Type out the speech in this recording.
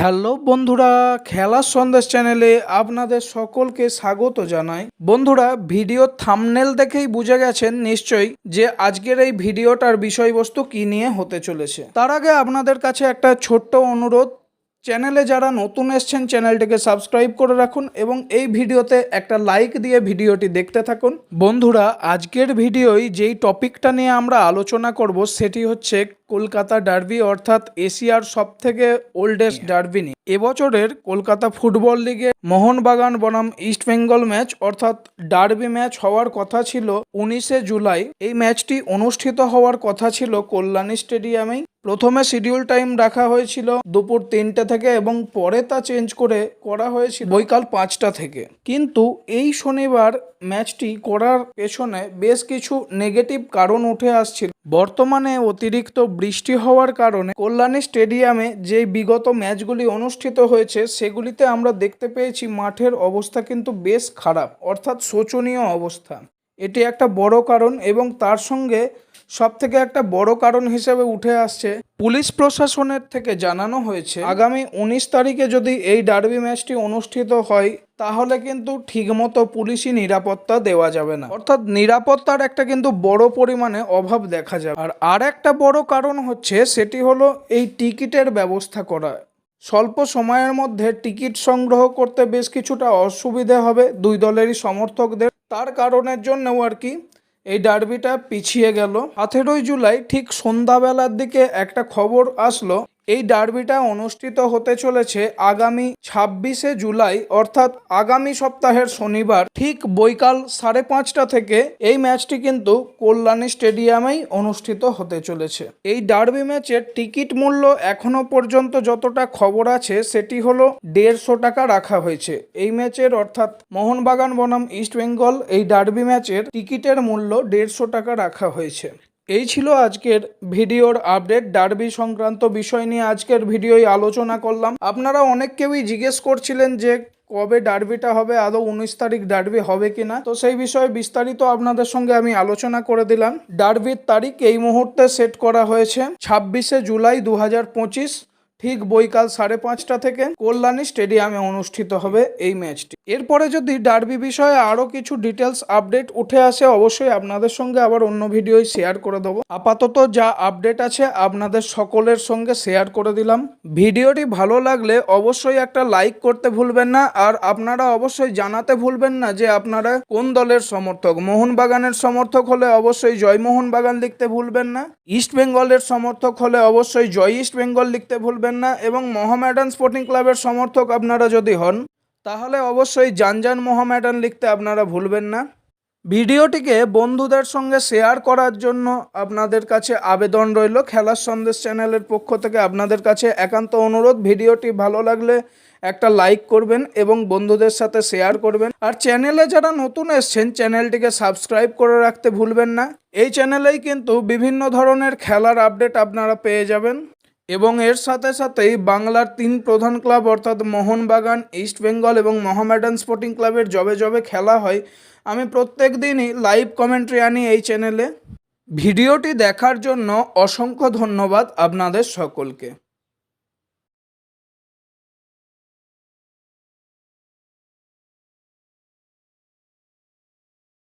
Hello বন্ধুরা খেলার সন্দেশ চ্যানেলে আপনাদের সকলকে স্বাগত জানাই। বন্ধুরা, ভিডিও থামনেল দেখেই বুঝে গেছেন নিশ্চয়ই যে আজকের এই ভিডিওটার বিষয়বস্তু কি নিয়ে হতে চলেছে। তার আগে আপনাদের কাছে একটা ছোট্ট অনুরোধ, চ্যানেলে যারা নতুন এসছেন, চ্যানেলটিকে সাবস্ক্রাইব করে রাখুন এবং এই ভিডিওতে একটা লাইক দিয়ে ভিডিওটি দেখতে থাকুন। বন্ধুরা, আজকের ভিডিওই যেই টপিকটা নিয়ে আমরা আলোচনা করব, সেটি হচ্ছে কলকাতা ডার্বি অর্থাৎ এশিয়ার সব থেকে ওল্ডেস্ট ডার্বি নিয়ে। এবছরের কলকাতা ফুটবল লিগে মোহনবাগান বনাম ইস্ট বেঙ্গল ম্যাচ অর্থাৎ ডার্বি ম্যাচ হওয়ার কথা ছিল উনিশে জুলাই। এই ম্যাচটি অনুষ্ঠিত হওয়ার কথা ছিল কল্যাণী স্টেডিয়ামেই। প্রথমে শিডিউল টাইম রাখা হয়েছিল দুপুর তিনটে থেকে এবং পরে তা চেঞ্জ করে করা হয়েছিল বৈকাল পাঁচটা থেকে। কিন্তু এই শনিবার ম্যাচটি করার পেছনে বেশ কিছু নেগেটিভ কারণ উঠে আসছিল। বর্তমানে অতিরিক্ত বৃষ্টি হওয়ার কারণে কল্যাণী স্টেডিয়ামে যে বিগত ম্যাচগুলি অনুষ্ঠিত হয়েছে, সেগুলিতে আমরা দেখতে পেয়েছি মাঠের অবস্থা কিন্তু বেশ খারাপ, অর্থাৎ শোচনীয় অবস্থা। এটি একটা বড় কারণ এবং তার সঙ্গে সব থেকে একটা বড় কারণ হিসেবে উঠে আসছে পুলিশ প্রশাসনের থেকে জানানো হয়েছে, আগামী উনিশ তারিখে যদি এই ডার্বি ম্যাচটি অনুষ্ঠিত হয় তাহলে কিন্তু ঠিকমতো পুলিশি নিরাপত্তা দেওয়া যাবে না। অর্থাৎ নিরাপত্তার একটা কিন্তু বড় পরিমাণে অভাব দেখা যাবে। আর আর একটা বড় কারণ হচ্ছে সেটি হলো এই টিকিটের ব্যবস্থা করা। স্বল্প সময়ের মধ্যে টিকিট সংগ্রহ করতে বেশ কিছুটা অসুবিধে হবে দুই দলেরই সমর্থকদের। তার কারণের জন্যও আর কি এই ডার্বিটা পিছিয়ে গেল। আঠেরোই জুলাই ঠিক সন্ধ্যাবেলার দিকে একটা খবর আসলো এই ডার্বিটা অনুষ্ঠিত হতে চলেছে আগামী ছাব্বিশে জুলাই, অর্থাৎ আগামী সপ্তাহের শনিবার। ঠিক বৈকাল সাড়ে পাঁচটা থেকে এই ম্যাচটি কিন্তু কল্যাণী স্টেডিয়ামেই অনুষ্ঠিত হতে চলেছে। এই ডার্বি ম্যাচের টিকিট মূল্য এখনও পর্যন্ত যতটা খবর আছে, সেটি হলো দেড়শো টাকা রাখা হয়েছে। এই ম্যাচের, অর্থাৎ মোহনবাগান বনাম ইস্ট বেঙ্গল এই ডার্বি ম্যাচের টিকিটের মূল্য দেড়শো টাকা রাখা হয়েছে। এই ছিল আজকের ভিডিওর আপডেট। ডার্বি সংক্রান্ত বিষয় নিয়ে আজকের ভিডিওই আলোচনা করলাম। আপনারা অনেক কেউই জিজ্ঞেস করছিলেন যে কবে ডার্বিটা হবে, আদৌ উনিশ তারিখ ডার্বি হবে কিনা? তো সেই বিষয়ে বিস্তারিত আপনাদের সঙ্গে আমি আলোচনা করে দিলাম। ডার্বির তারিখ এই মুহূর্তে সেট করা হয়েছে ছাব্বিশে জুলাই দু হাজার পঁচিশ। ঠিক বৈকাল সাড়ে পাঁচটা থেকে কল্যাণী স্টেডিয়ামে অনুষ্ঠিত হবে এই ম্যাচটি। এরপরে যদি ডার্বি বিষয়ে আরও কিছু ডিটেলস আপডেট উঠে আসে, অবশ্যই আপনাদের সঙ্গে আবার অন্য ভিডিওই শেয়ার করে দেবো। আপাতত যা আপডেট আছে, আপনাদের সকলের সঙ্গে শেয়ার করে দিলাম। ভিডিওটি ভালো লাগলে অবশ্যই একটা লাইক করতে ভুলবেন না, আর আপনারা অবশ্যই জানাতে ভুলবেন না যে আপনারা কোন দলের সমর্থক। মোহনবাগানের সমর্থক হলে অবশ্যই জয় মোহনবাগান লিখতে ভুলবেন না। ইস্ট বেঙ্গলের সমর্থক হলে অবশ্যই জয় ইস্ট বেঙ্গল লিখতে ভুলবেন না এবং মোহামেডান স্পোর্টিং ক্লাবের সমর্থক আপনারা যদি হন, তাহলে অবশ্যই জানজান মোহামেডান লিখতে আপনারা ভুলবেন না। ভিডিওটিকে বন্ধুদের সঙ্গে শেয়ার করার জন্য আপনাদের কাছে আবেদন রইল। খেলার সন্দেশ চ্যানেলের পক্ষ থেকে আপনাদের কাছে একান্ত অনুরোধ, ভিডিওটি ভালো লাগলে একটা লাইক করবেন এবং বন্ধুদের সাথে শেয়ার করবেন। আর চ্যানেলে যারা নতুন এসছেন, চ্যানেলটিকে সাবস্ক্রাইব করে রাখতে ভুলবেন না। এই চ্যানেলেই কিন্তু বিভিন্ন ধরনের খেলার আপডেট আপনারা পেয়ে যাবেন। এবং এর সাথে সাথেই বাংলার তিন প্রধান ক্লাব, অর্থাৎ মোহনবাগান, ইস্ট বেঙ্গল এবং মোহামেডান স্পোর্টিং ক্লাবের জবে জবে খেলা হয়। আমি প্রত্যেক দিনই লাইভ কমেন্ট্রি আনি এই চ্যানেলে। ভিডিওটি দেখার জন্য অসংখ্য ধন্যবাদ আপনাদের সকলকে।